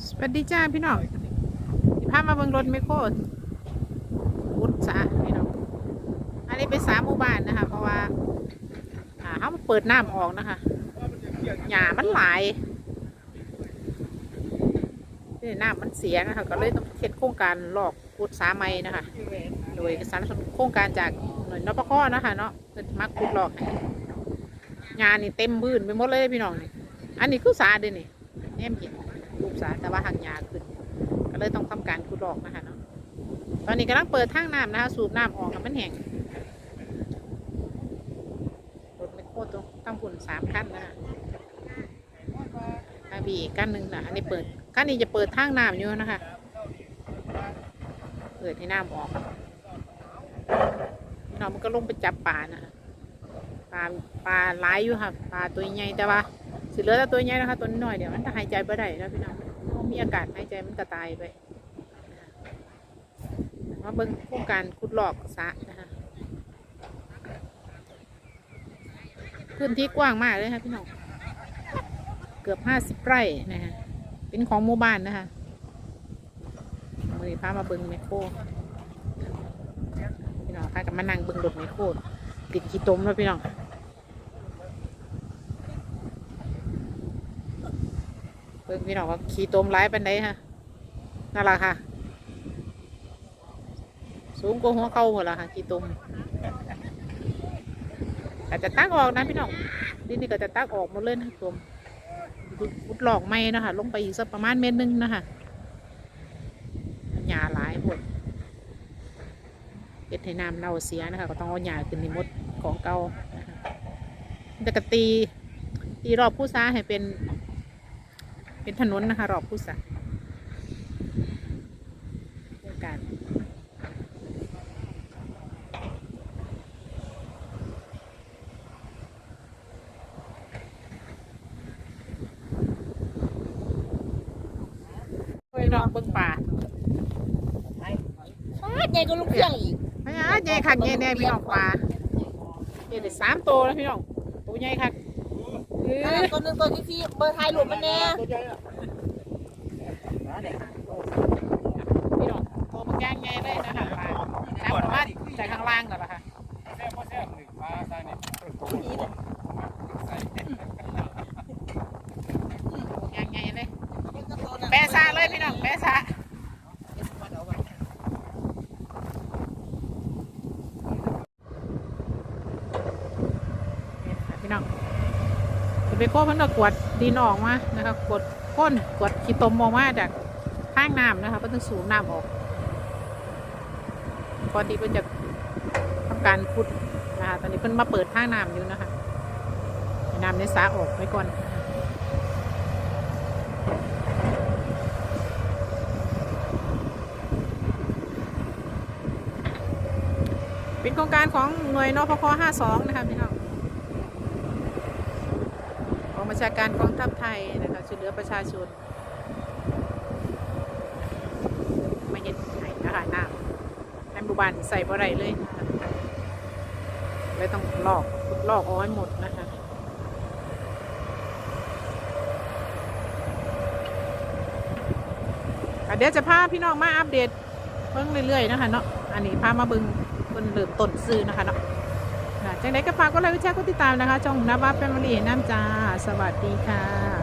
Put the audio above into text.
สวัสดีจ้าพี่น้องสิพามาเบิ่งรถไมโครวุฒสาพี่น้อง อันนี้เป็นสามหมู่บ้านนะคะ เพราะว่าอ่าเขาเปิดน้ำออกนะคะหญ้ามันหลายนี่น้ำมันเสียนะคะ ก็เลยต้องเฮ็ดโครงการลอกขุดสาไม้นะคะ โดยสารสนโครงการจากหน่วยนปคนะคะเนาะเพิ่นมาขุดลอกให้งานนี่เต็มพื้นไปหมดเลยพี่น้องนี่ อันนี้คือสาเด้นี่แนมเห็น รูปสาแต่ว่าหักหญ้าขึ้น ก็เลยต้องทำการขุดลอกนะคะเนาะตอนนี้กำลังเปิดทางน้ำนะคะ สูบน้ำออกกับมันแห้งรถไมคโครตรงตั้งปุ่นสามขั้นนะคะอาบีอีกกั้นหนึ่งนะอันนี้เปิดขั้นนี้จะเปิดทางน้ำอยู่นะคะ เปิดให้น้ำออกพี่น้องมันก็ลงไปจับปลานะคะปลาปลาหลายอยู่ค่ะปลาตัวใหญ่แต่ว่า สิเหลือแต่ตัวใหญ่นะคะตัวน้อยเดี๋ยวมันจะหายใจไม่ได้แล้วพี่น้องมีอากาศหายใจมันก็ตายไปมาเบิ่งโครงการขุดหลอกสะนะคะพื้นที่กว้างมากเลยค่ะพี่น้องเกือบห้าสิบไร่นะฮะเป็นของหมู่บ้านนะคะมือพามาเบิ่งแมโครพี่น้องพากันมานั่งเบิ่งรถแมโครติดขี้ตมแล้วพี่น้อง เบิ่งพี่น้องว่าขี้ตมร้ายปันไดฮะนั่นแหละค่ะ สูงกว่าหัวเข่าหมดละค่ะกี่ตุ่มแต่จะตักออกนะพี่น้องดินนี่ก็จะตักออกหมดเลยนะตุ่มพุดหลอกไม้นะคะลงไปอีกสักประมาณเมตรหนึงนะคะหญ้าหลายหมดเก็ดให้น้ำเน่าเสียนะคะ ก็ต้องเอาหญ้าขึ้นในมดของเก่านะคะแต่กตีตีรอบผู้ซาให้เป็น เป็นถนนนะคะรอบผู้ซาโครงการพี่น้องเบิ่งป่าฟาดใหญ่ก็ลูกเครื่องอีกพญาใหญ่คักใหญ่แน่พี่น้องป่าเดี๋ยวได้สามตัวแล้วพี่น้องตัวใหญ่คักเอนั่นอน่ะตัวหนึงตัวที่ที่เบอร์ไทยหลุดมันแน่พี่น้องตัวมันย่างใหญ่เลยนะคะป่าน้ำประมาณจากข้างล่างนั่นแหละค่ะย่างใหญ่เลยแปะซาเลยพี่น้องแปะซาพี่น้อง คุณ ไปโค้มันก็กวดดินออกมานะคะกดก้นกดขี้ตมออกมาจากข้างน้ำนะคะเพื่อต้องสูบน้ำออกก่อนที่เพิ่นจะทำการขุดนะคะตอนนี้เพิ่นมาเปิดข้างน้ำอยู่นะคะน้ำในสระออกไว้ก่อนเป็นโครงการของหน่วยนพค52นะคะพี่น้อง กอง บัญชาการกองทัพไทยนะคะช่วยเหลือประชาชนมาเห็นไหนนะคะน้ำในหมู่บ้านใส่บ่ไรเลยนะคะเลยต้องลอกลอกเอาให้หมดนะคะเดี๋ยวจะพาพี่น้องมาอัปเดตเพิ่งเรื่อยๆนะคะเนาะอันนี้พามาบึงเพิ่นเริ่มต้นซื้อนะคะเนาะ จังไดก็ฝากกดไลค์กดแชร์กดติดตามนะคะช่องนับว่าแฟมิลี่น้ำจ้าสวัสดีค่ะ